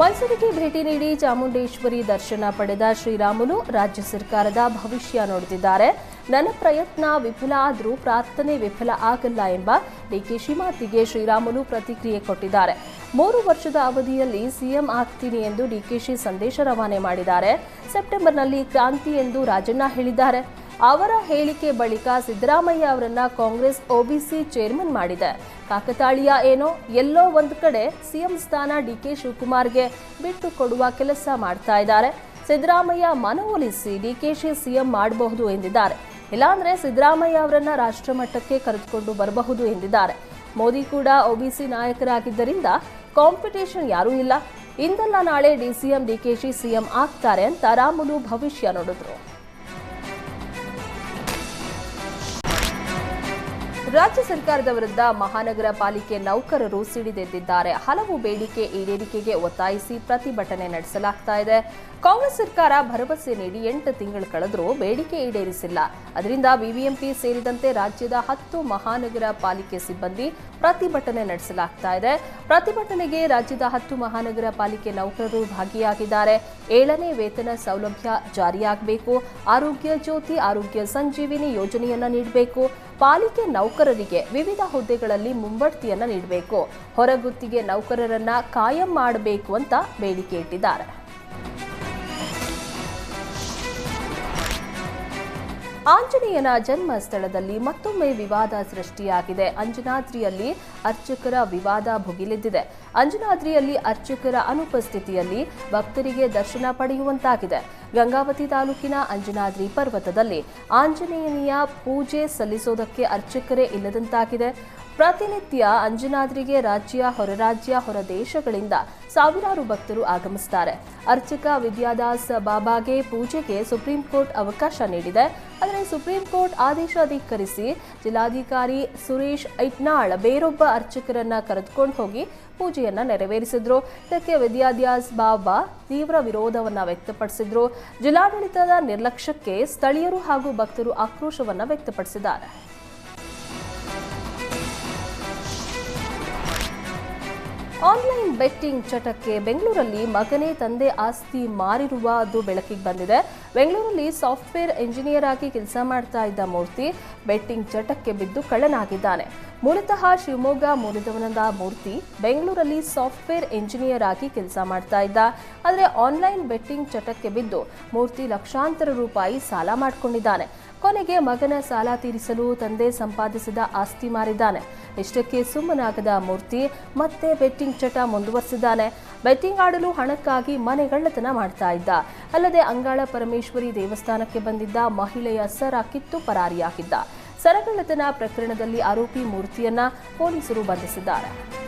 ಮೈಸೂರಿಗೆ ಭೇಟಿ ನೀಡಿ ಚಾಮುಂಡೇಶ್ವರಿ ದರ್ಶನ ಪಡೆದ ಶ್ರೀರಾಮುಲು ರಾಜ್ಯ ಸರ್ಕಾರದ ಭವಿಷ್ಯ ನೋಡುತ್ತಿದ್ದಾರೆ. ನನ್ನ ಪ್ರಯತ್ನ ವಿಫಲ ಆದರೂ ಪ್ರಾರ್ಥನೆ ವಿಫಲ ಆಗಲ್ಲ ಎಂಬ ಡಿಕೆಶಿ ಮಾತಿಗೆ ಶ್ರೀರಾಮುಲು ಪ್ರತಿಕ್ರಿಯೆ ಕೊಟ್ಟಿದ್ದಾರೆ. ಮೂರು ವರ್ಷದ ಅವಧಿಯಲ್ಲಿ ಸಿಎಂ ಆಗ್ತೀನಿ ಎಂದು ಡಿಕೆಶಿ ಸಂದೇಶ ರವಾನೆ ಮಾಡಿದ್ದಾರೆ. ಸೆಪ್ಟೆಂಬರ್ನಲ್ಲಿ ಕ್ರಾಂತಿ ಎಂದು ರಾಜಣ್ಣ ಹೇಳಿದ್ದಾರೆ. ಅವರ ಹೇಳಿಕೆ ಬಳಿಕ ಸಿದ್ದರಾಮಯ್ಯ ಅವರನ್ನ ಕಾಂಗ್ರೆಸ್ ಒಬಿಸಿ ಚೇರ್ಮನ್ ಮಾಡಿದೆ. ಕಾಕತಾಳೀಯ ಏನೋ ಎಲ್ಲೋ ಒಂದು ಕಡೆ ಸಿಎಂ ಸ್ಥಾನ ಡಿಕೆ ಶಿವಕುಮಾರ್ಗೆ ಬಿಟ್ಟು ಕೊಡುವ ಕೆಲಸ ಮಾಡ್ತಾ ಇದ್ದಾರೆ. ಸಿದ್ದರಾಮಯ್ಯ ಮನವೊಲಿಸಿ ಡಿಕೆಶಿ ಸಿಎಂ ಮಾಡಬಹುದು ಎಂದಿದ್ದಾರೆ. ಇಲ್ಲಾಂದ್ರೆ ಸಿದ್ದರಾಮಯ್ಯ ಅವರನ್ನ ರಾಷ್ಟ್ರಮಟ್ಟಕ್ಕೆ ಕರೆದುಕೊಂಡು ಬರಬಹುದು ಎಂದಿದ್ದಾರೆ. ಮೋದಿ ಕೂಡ ಒಬಿಸಿ ನಾಯಕರಾಗಿದ್ದರಿಂದ ಕಾಂಪಿಟೇಷನ್ ಯಾರೂ ಇಲ್ಲ. ಇಂದಲ್ಲ ನಾಳೆ ಡಿಸಿಎಂ ಡಿಕೆಶಿ ಸಿಎಂ ಆಗ್ತಾರೆ ಅಂತ ರಾಮುಲು ಭವಿಷ್ಯ ನೋಡಿದ್ರು. ರಾಜ್ಯ ಸರ್ಕಾರದ ವಿರುದ್ಧ ಮಹಾನಗರ ಪಾಲಿಕೆ ನೌಕರರು ಸಿಡಿದೆದ್ದಿದ್ದಾರೆ. ಹಲವು ಬೇಡಿಕೆ ಈಡೇರಿಕೆಗೆ ಒತ್ತಾಯಿಸಿ ಪ್ರತಿಭಟನೆ ನಡೆಸಲಾಗ್ತಾ ಇದೆ. ಕಾಂಗ್ರೆಸ್ ಸರ್ಕಾರ ಭರವಸೆ ನೀಡಿ ಎಂಟು ತಿಂಗಳು ಕಳೆದರೂ ಬೇಡಿಕೆ ಈಡೇರಿಸಿಲ್ಲ. ಅದರಿಂದ ಬಿಬಿಎಂಪಿ ಸೇರಿದಂತೆ ರಾಜ್ಯದ ಹತ್ತು ಮಹಾನಗರ ಪಾಲಿಕೆ ಸಿಬ್ಬಂದಿ ಪ್ರತಿಭಟನೆ ನಡೆಸಲಾಗ್ತಾ ಇದೆ. ಪ್ರತಿಭಟನೆಗೆ ರಾಜ್ಯದ ಹತ್ತು ಮಹಾನಗರ ಪಾಲಿಕೆ ನೌಕರರು ಭಾಗಿಯಾಗಿದ್ದಾರೆ. ಏಳನೇ ವೇತನ ಸೌಲಭ್ಯ ಜಾರಿಯಾಗಬೇಕು. ಆರೋಗ್ಯ ಜ್ಯೋತಿ, ಆರೋಗ್ಯ ಸಂಜೀವಿನಿ ಯೋಜನೆಯನ್ನು ನೀಡಬೇಕು. ಪಾಲಿಕೆ ನೌಕರರಿಗೆ ವಿವಿಧ ಹುದ್ದೆಗಳಲ್ಲಿ ಮುಂಬಡ್ತಿಯನ್ನ ನೀಡಬೇಕು. ಹೊರಗುತ್ತಿಗೆ ನೌಕರರನ್ನ ಕಾಯಂ ಮಾಡಬೇಕು ಅಂತ ಬೇಡಿಕೆ ಇಟ್ಟಿದ್ದಾರೆ. ಆಂಜನೇಯನ ಜನ್ಮ ಸ್ಥಳದಲ್ಲಿ ಮತ್ತೊಮ್ಮೆ ವಿವಾದ ಸೃಷ್ಟಿಯಾಗಿದೆ. ಅಂಜನಾದ್ರಿಯಲ್ಲಿ ಅರ್ಚಕರ ವಿವಾದ ಭುಗಿಲೆದ್ದಿದೆ. ಅಂಜನಾದ್ರಿಯಲ್ಲಿ ಅರ್ಚಕರ ಅನುಪಸ್ಥಿತಿಯಲ್ಲಿ ಭಕ್ತರಿಗೆ ದರ್ಶನ ಪಡೆಯುವಂತಾಗಿದೆ. ಗಂಗಾವತಿ ತಾಲೂಕಿನ ಅಂಜನಾದ್ರಿ ಪರ್ವತದಲ್ಲಿ ಆಂಜನೇಯನಿಯ ಪೂಜೆ ಸಲ್ಲಿಸೋದಕ್ಕೆ ಅರ್ಚಕರೇ ಇಲ್ಲದಂತಾಗಿದೆ. ಪ್ರತಿನಿತ್ಯ ಅಂಜನಾದ್ರಿಗೆ ರಾಜ್ಯ ಹೊರರಾಜ್ಯ ಹೊರ ದೇಶಗಳಿಂದ ಸಾವಿರಾರು ಭಕ್ತರು ಆಗಮಿಸುತ್ತಾರೆ ಅರ್ಚಕ ವಿದ್ಯಾದಾಸ್ ಬಾಬಾಗೆ ಪೂಜೆಗೆ ಸುಪ್ರೀಂ ಕೋರ್ಟ್ ಅವಕಾಶ ನೀಡಿದೆ. ಆದರೆ ಸುಪ್ರೀಂ ಕೋರ್ಟ್ ಆದೇಶ ಧಿಕ್ಕರಿಸಿ ಜಿಲ್ಲಾಧಿಕಾರಿ ಸುರೇಶ್ ಐಟ್ನಾಳ್ ಬೇರೊಬ್ಬ ಅರ್ಚಕರನ್ನ ಕರೆದುಕೊಂಡು ಹೋಗಿ ಪೂಜೆಯನ್ನ ನೆರವೇರಿಸಿದ್ರು. ಇದಕ್ಕೆ ವಿದ್ಯಾದ್ಯಾಸ್ ಬಾಬಾ ತೀವ್ರ ವಿರೋಧವನ್ನ ವ್ಯಕ್ತಪಡಿಸಿದ್ರು. ಜಿಲ್ಲಾಡಳಿತದ ನಿರ್ಲಕ್ಷ್ಯಕ್ಕೆ ಸ್ಥಳೀಯರು ಹಾಗೂ ಭಕ್ತರು ಆಕ್ರೋಶವನ್ನ ವ್ಯಕ್ತಪಡಿಸಿದ್ದಾರೆ. ಆನ್ಲೈನ್ ಬೆಟ್ಟಿಂಗ್ ಚಟಕ್ಕೆ ಬೆಂಗಳೂರಲ್ಲಿ ಮಗನೇ ತಂದೆ ಆಸ್ತಿ ಮಾರಿರುವ ಅದು ಬೆಳಕಿಗೆ ಬಂದಿದೆ. ಬೆಂಗಳೂರಲ್ಲಿ ಸಾಫ್ಟ್ವೇರ್ ಇಂಜಿನಿಯರ್ ಆಗಿ ಕೆಲಸ ಮಾಡ್ತಾ ಇದ್ದ ಮೂರ್ತಿ ಬೆಟ್ಟಿಂಗ್ ಚಟಕ್ಕೆ ಬಿದ್ದು ಕಳ್ಳನಾಗಿದ್ದಾನೆ. ಮೂಲತಃ ಶಿವಮೊಗ್ಗ ಮೂಲದವನದ ಮೂರ್ತಿ ಬೆಂಗಳೂರಲ್ಲಿ ಸಾಫ್ಟ್ವೇರ್ ಇಂಜಿನಿಯರ್ ಆಗಿ ಕೆಲಸ ಮಾಡ್ತಾ ಇದ್ದ. ಆದರೆ ಆನ್ಲೈನ್ ಬೆಟ್ಟಿಂಗ್ ಚಟಕ್ಕೆ ಬಿದ್ದು ಮೂರ್ತಿ ಲಕ್ಷಾಂತರ ರೂಪಾಯಿ ಸಾಲ ಮಾಡಿಕೊಂಡಿದ್ದಾನೆ. ಕೊನೆಗೆ ಮಗನ ಸಾಲ ತೀರಿಸಲು ತಂದೆ ಸಂಪಾದಿಸಿದ ಆಸ್ತಿ ಮಾರಿದ್ದಾನೆ. ಇಷ್ಟಕ್ಕೆ ಸುಮ್ಮನಾಗದ ಮೂರ್ತಿ ಮತ್ತೆ ಬೆಟ್ಟಿಂಗ್ ಚಟ ಮುಂದುವರೆಸಿದ್ದಾನೆ. ಬೆಟ್ಟಿಂಗ್ ಆಡಲು ಹಣಕ್ಕಾಗಿ ಮನೆಗಳ್ಳತನ ಮಾಡ್ತಾ ಇದ್ದ. ಅಲ್ಲದೆ ಅಂಗಾಳ ಪರಮೇಶ್ವರಿ ದೇವಸ್ಥಾನಕ್ಕೆ ಬಂದಿದ್ದ ಮಹಿಳೆಯ ಸರ ಕಿತ್ತು ಪರಾರಿಯಾಗಿದ್ದ. ಸರಗಳ್ಳತನ ಪ್ರಕರಣದಲ್ಲಿ ಆರೋಪಿ ಮೂರ್ತಿಯನ್ನ ಪೊಲೀಸರು ಬಂಧಿಸಿದ್ದಾರೆ.